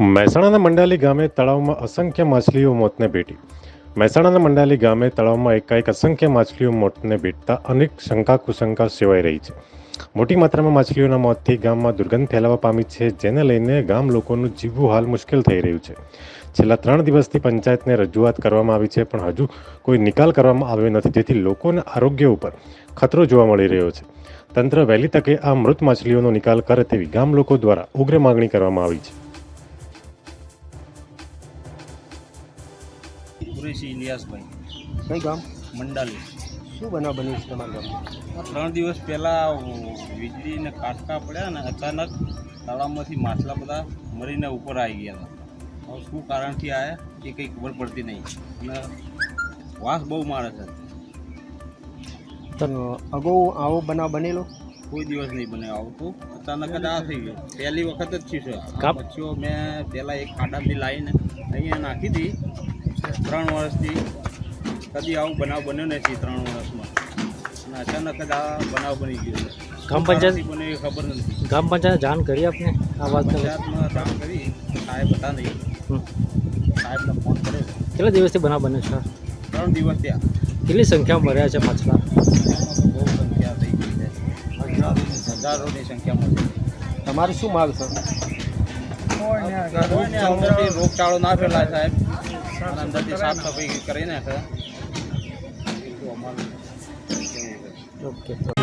મહેસાણાના મંડાલી ગામે તળાવમાં અસંખ્ય માછલીઓ મોતને ભેટી. મહેસાણાના મંડાલી ગામે તળાવમાં એકાએક અસંખ્ય માછલીઓ મોતને ભેટતા અનેક શંકા કુશંકા સેવાઈ રહી છે. મોટી માત્રામાં માછલીઓના મોતથી ગામમાં દુર્ગંધ ફેલાવા પામી છે, જેને લઈને ગામ લોકોનું જીવવું હાલ મુશ્કેલ થઈ રહ્યું છે. છેલ્લા ત્રણ દિવસથી પંચાયતને રજૂઆત કરવામાં આવી છે, પણ હજુ કોઈ નિકાલ કરવામાં આવ્યો નથી, જેથી લોકોના આરોગ્ય ઉપર ખતરો જોવા મળી રહ્યો છે. તંત્ર વહેલી તકે આ મૃત માછલીઓનો નિકાલ કરે તેવી ગામ લોકો દ્વારા ઉગ્ર માગણી કરવામાં આવી છે. કુરેશી ઇલિયાસભાઈ. કઈ ગામ? મંડાલી. શું બનાવ બન્યું છે તમારા ગામમાં? ત્રણ દિવસ પહેલાં વીજળીને કાટકા પડ્યા ને અચાનક તળાવમાંથી માછલા બધા મરીને ઉપર આવી ગયા હતા. હવે શું કારણથી આવ્યા એ કંઈ ખબર પડતી નહીં. અને વાસ બહુ મારે છે. અગાઉ આવો બનાવ બનેલો? કોઈ દિવસ નહીં બને આવતું અચાનક જ આ થઈ ગયું. પહેલી વખત જ થયું છે. મચ્છીઓ મેં પહેલાં એક ખાડાથી લાવીને અહીંયા નાખી હતી. ત્રણ વર્ષથી કદી આવું બનાવ બન્યો નથી ત્રણ વર્ષમાં. અને અચાનક જ આ બનાવ બની ગયો છે. ગ્રામ પંચાયત બન્યો ખબર નથી. ગ્રામ પંચાયત જાણ કરી આપને? આ વાત પંચાયતમાં જાણ કરી સાહેબ હતા નહીં. સાહેબને ફોન કર્યો. કેટલા દિવસથી બનાવ બન્યો છે ત્રણ દિવસ ત્યાં કેટલી સંખ્યામાં મર્યા છે માછલા બહુ સંખ્યા થઈ ગઈ છે હજારોની સંખ્યામાં છે. તમારી શું માલ છે? રોગચાળો ના ફેલાય સાહેબ. અંદરથી સાફ સફાઈ કરી નાખે એટલું અમારું કેવું છે ઓકે.